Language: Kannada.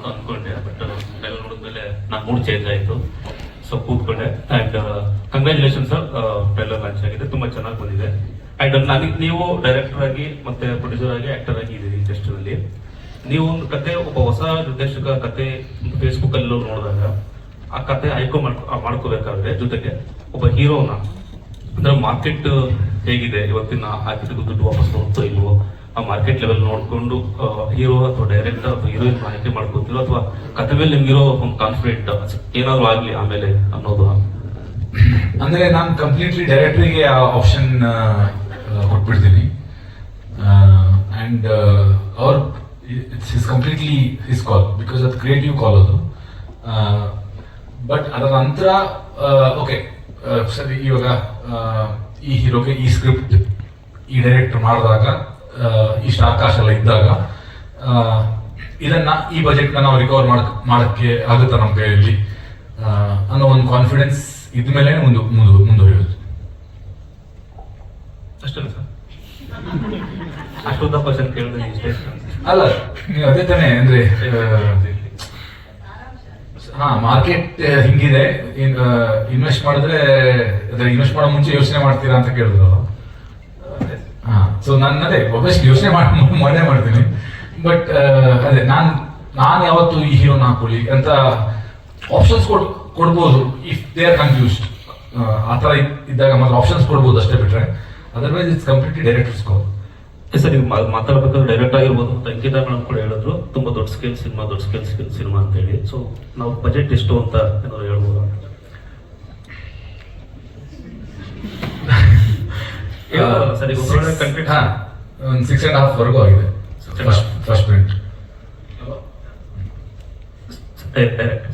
ಅಂತ ಅನ್ಕೊಂಡೆ ಬಟ್ ಟ್ರೈಲರ್ ನೋಡಿದ್ಮೇಲೆ ನಾನು ಮೂಡ್ ಚೇಂಜ್ ಆಯಿತು. So ಕೂತ್ಕೊಂಡೆ and congratulation sir trailer launch ಆಗಿದೆ. ತುಂಬಾ ಚೆನ್ನಾಗಿ ಬಂದಿದೆ. ಅಂಡ್ ನನಗೆ ನೀವು ಡೈರೆಕ್ಟರ್ ಆಗಿ, ಮತ್ತೆ ಪ್ರೊಡ್ಯೂಸರ್ ಆಗಿ ಆಕ್ಟರ್ ಆಗಿ ಇದ್ದೀರಿ ಇಂಡಸ್ಟ್ರಿಯಲ್ಲಿ ನೀವು ಒಂದು ಕತೆ, ಒಬ್ಬ ಹೊಸ ನಿರ್ದೇಶಕ ಕತೆ ಫೇಸ್ಬುಕ್ ಅಲ್ಲಿ ನೋಡಿದಾಗ, ಆ ಕತೆ ಆಯ್ಕೆ ಮಾಡ್ಕೊ ಮಾಡ್ಕೋಬೇಕಾದ್ರೆ ಜೊತೆಗೆ ಒಬ್ಬ ಹೀರೋನ ಅಂದ್ರೆ ಮಾರ್ಕೆಟ್ ಹೇಗಿದೆ, ಇವತ್ತಿನ ಹಾಕಿದ ದುಡ್ಡು ವಾಪಸ್ ಹೋಗ್ತೋ ಇಲ್ವೋ ಆ ಮಾರ್ಕೆಟ್ ಲೆವೆಲ್ ನೋಡಿಕೊಂಡು ಹೀರೋ ಅಥವಾ ಡೈರೆಕ್ಟ್ ಅಥವಾ ಹೀರೋಯಿನ್ ಆಯ್ಕೆ ಮಾಡ್ಕೊತೀರೋ ಅಥವಾ ಕಥೆ ಮೇಲೆ ನಿಮ್ಗಿರೋ ಒಂದು ಕಾನ್ಫಿಡೆಂಟ್ ಏನಾದ್ರು ಆಗಲಿ ಆಮೇಲೆ ಅನ್ನೋದು ಅಂದ್ರೆ ನಾನು ಕಂಪ್ಲೀಟ್ಲಿ ಡೈರೆಕ್ಟ್ರಿಗೆ ಆ ಆಪ್ಷನ್ ಕೊಟ್ಬಿಡ್ತೀನಿ. ಆ್ಯಂಡ್ ಅವ್ರ it's is completely his call because ಅದು. ಕ್ರಿಯೇಟಿವ್ ಕಾಲ್ ಅದು ಬಟ್ ಅದರ ನಂತರ ಓಕೆ ಸರಿ, ಇವಾಗ ಈ ಹೀರೋಗೆ ಈ ಸ್ಕ್ರಿಪ್ಟ್ ಈ ಡೈರೆಕ್ಟರ್ ಮಾಡಿದಾಗ ಇಷ್ಟು ಅವಕಾಶ ಎಲ್ಲ ಇದ್ದಾಗ ಇದನ್ನ ಈ ಬಜೆಟ್ನ ನಾವು ರಿಕವರ್ ಮಾಡಕ್ ಮಾಡಕ್ಕೆ ಆಗುತ್ತಾ ನಮ್ಮ ಕೈಯಲ್ಲಿ ಅನ್ನೋ ಒಂದು ಕಾನ್ಫಿಡೆನ್ಸ್ ಇದ್ಮೇಲೆ ಮುಂದೆ ಮುಂದೆ ಮುಂದುವರಿಯೋದು ಅಷ್ಟೇ ಸರ್. ಅಷ್ಟೊಂದ ಕ್ವಶನ್ ಕೇಳಿದ್ರೆ ಇಷ್ಟೇ ಅಲ್ಲ ನೀವು ಅದೇ ತಾನೇ ಅಂದ್ರೆ ಹಾ ಮಾರ್ಕೆಟ್ ಹಿಂಗಿದೆ ಇನ್ವೆಸ್ಟ್ ಮಾಡಿದ್ರೆ ಅದ್ರ ಇನ್ವೆಸ್ಟ್ ಮಾಡೋ ಮುಂಚೆ ಯೋಚನೆ ಮಾಡ್ತೀರಾ ಅಂತ ಕೇಳಿದ್ರು ಸೊ ನಾನು ಅದೇ ಒಬ್ಬಷ್ಟು ಯೋಚನೆ ಮಾಡಿ, ಮಾಡೇ ಮಾಡ್ತೀನಿ. ಬಟ್ ಅದೇ, ನಾನು ನಾನು ಯಾವತ್ತು ಈ ಹೀರೋನ ಹಾಕೊಳ್ಳಿ ಅಂತ ಆಪ್ಷನ್ಸ್ ಕೊಡ್, ಕೊಡ್ಬೋದು ಇಫ್ ದೇ ಆರ್ ಕನ್ಫ್ಯೂಸ್ಡ್ ಆ ಥರ ಇದ್- ಇದ್ದಾಗ ಮಾತ್ರ ಆಪ್ಷನ್ಸ್ ಕೊಡ್ಬೋದು ಅಷ್ಟೇ ಬಿಟ್ರೆ. ಅದರ್ವೈಸ್ ಇಟ್ಸ್ ಕಂಪ್ಲೀಟ್ಲಿ ಡೈರೆಕ್ಟರ್ಸ್ ಕೋ ಸರ್, ನೀವು ಮಾತಾಡ್ಬೇಕಾದ್ರೆ ಡೈರೆಕ್ಟ್ ಆಗಿರ್ಬೋದು. ಅಂಕಿತ ಮೇಡಮ್ ಕೂಡ ಹೇಳಿದ್ರು, ತುಂಬ ದೊಡ್ಡ ಸ್ಕೇಲ್ ಸಿನಿಮಾ, ದೊಡ್ಡ ಸ್ಕೇಲ್ ಸಿನಿಮಾ ಅಂತ ಹೇಳಿ ಸೊ ನಾವು ಬಜೆಟ್ ಎಷ್ಟು ಅಂತ ಏನಾದ್ರು ಹೇಳ್ಬೋದು? ಸರಿ ಒಂದೊಳ್ಳೆ ಕಂಟೆಂಟ್ ಹಾ ಒಂದು ಸಿಕ್ಸ್ ಆ್ಯಂಡ್ ಹಾಫ್ ವರೆಗೂ ಆಗಿದೆ Six and a first half. First print direct